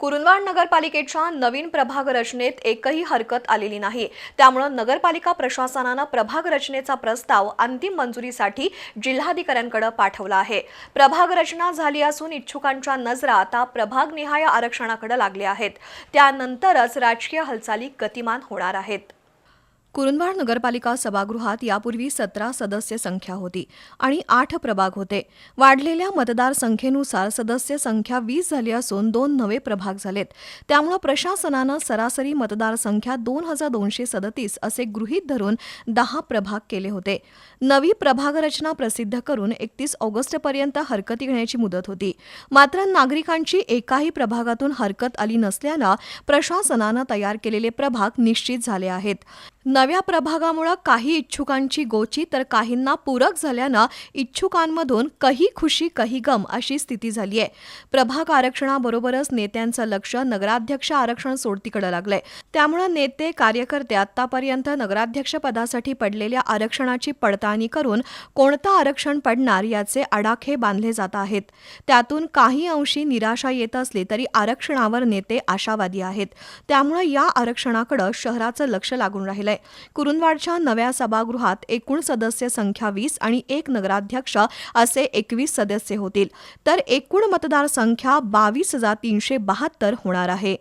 कुरुंदवाड नगरपालिकेच्या नवीन प्रभाग रचनेत एकही हरकत आलेली नाही. त्यामुळं नगरपालिका प्रशासनानं प्रभाग रचनेचा प्रस्ताव अंतिम मंजुरीसाठी जिल्हाधिकाऱ्यांकडे पाठवला आहे. प्रभाग रचना झाली असून इच्छुकांच्या नजरा आता प्रभागनिहाय आरक्षणाकडे लागल्या आहेत. त्यानंतरच राजकीय हालचाली गतिमान होणार आहेत. कुरुंदवाड नगरपालिका सभागृहात यापूर्वी सतरा सदस्य संख्या होती आणि आठ प्रभाग होते. वाढलेल्या मतदार संख्येनुसार सदस्य संख्या वीस झाली असून दोन नवे प्रभाग झालेत. त्यामुळे प्रशासनानं सरासरी मतदार संख्या दोन हजार दोनशे सदतीस असे गृहीत धरून दहा प्रभाग केले होते. नवी प्रभाग रचना प्रसिद्ध करून एकतीस ऑगस्टपर्यंत हरकती घेण्याची मुदत होती. मात्र नागरिकांची एकाही प्रभागातून हरकत आली नसल्यानं प्रशासनानं तयार केलेले प्रभाग निश्चित झाले आहेत. नव्या प्रभागामुळं काही इच्छुकांची गोची तर काहींना पूरक झाल्यानं इच्छुकांमधून कही खुशी कही गम अशी स्थिती झाली आहे. प्रभाग आरक्षणाबरोबरच नेत्यांचं लक्ष नगराध्यक्ष आरक्षण सोडतीकडे लागलंय. त्यामुळे नेते कार्यकर्ते आतापर्यंत नगराध्यक्ष पदासाठी पडलेल्या आरक्षणाची पडताळणी करून कोणतं आरक्षण पडणार याचे आडाखे बांधले जात आहेत. त्यातून काही अंशी निराशा येत असली तरी आरक्षणावर नेते आशावादी आहेत. त्यामुळे या आरक्षणाकडे शहराचं लक्ष लागून राहिलं आहे कुरुंदवाडच्या नव्या सभागृहात एकूण सदस्य संख्या वीस आणि एक नगराध्यक्ष असे एकवीस सदस्य होतील. तर एकूण मतदारसंख्या बावीस हजार तीनशे बहात्तर होणार आहे.